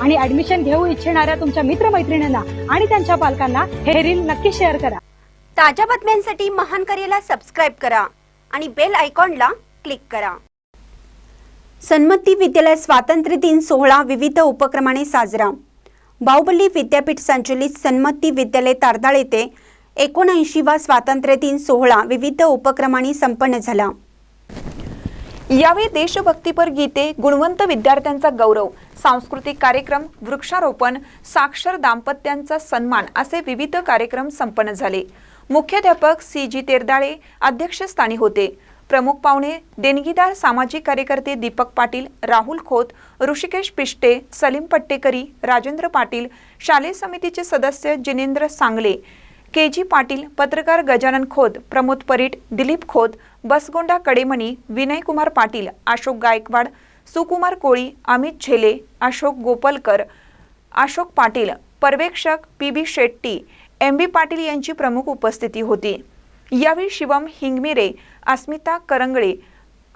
आणि ऍडमिशन घेऊ इच्छिणाऱ्या तुमच्या मित्रमैत्रिणींना आणि त्यांच्या पालकांना हे रील नक्की शेअर करा. ताज्या बातम्यांसाठी महान करेला सबस्क्राईब करा आणि बेल आयकॉनला क्लिक करा. सन्मती विद्यालय स्वातंत्र्य दिन सोहळा विविध उपक्रमाने साजरा. बाहुबली विद्यापीठ संचलित सन्मती विद्यालय तारदाळ येथे एकोणऐंशीवा स्वातंत्र्य दिन सोहळा विविध उपक्रमाने संपन्न झाला. यावेळी देशभक्तीपर गीते गुणवंत विद्यार्थ्यांचा गौरव सांस्कृतिक कार्यक्रम वृक्षारोपण साक्षर दाम्पत्यांचा सन्मान असे विविध कार्यक्रम संपन्न झाले. मुख्याध्यापक सी. जी. तेरदाळे अध्यक्षस्थानी होते. प्रमुख पाहुणे देणगीदार सामाजिक कार्यकर्ते दीपक पाटील राहुल खोत ऋषिकेश पिष्टे सलीम पट्टेकरी राजेंद्र पाटील शालेय समितीचे सदस्य जिनेंद्र सांगले के जी पाटील पत्रकार गजानन खोत प्रमोद परीट दिलीप खोत बसगोंडा कडेमणी विनयकुमार पाटील अशोक गायकवाड सुकुमार कोळी अमित झेले अशोक गोपलकर अशोक पाटील पर्यवेक्षक P B Shetty M B Patil यांची प्रमुख उपस्थिती होती. यावेळी शिवम हिंगमिरे अस्मिता करंगळे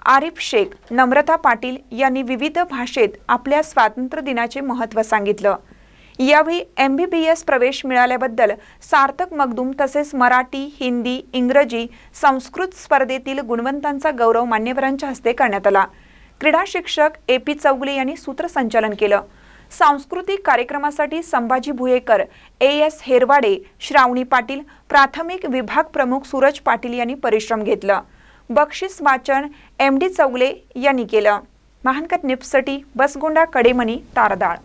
आरिफ शेख नम्रता पाटील यांनी विविध भाषेत आपल्या स्वातंत्र्य दिनाचे महत्त्व सांगितलं. यावेळी एम बी बी एस प्रवेश मिळाल्याबद्दल सार्थक मगदूम तसेच मराठी हिंदी इंग्रजी संस्कृत स्पर्धेतील गुणवंतांचा गौरव मान्यवरांच्या हस्ते करण्यात आला. क्रीडा शिक्षक ए पी चौगले यांनी सूत्रसंचालन केलं. सांस्कृतिक कार्यक्रमासाठी संभाजी भुयेकर ए एस हेरवाडे श्रावणी पाटील प्राथमिक विभाग प्रमुख सूरज पाटील यांनी परिश्रम घेतला. बक्षीस वाचन एम डी चौगले यांनी केलं. महानकर निपसटी बसगोंडा कडेमणी तारदाळ.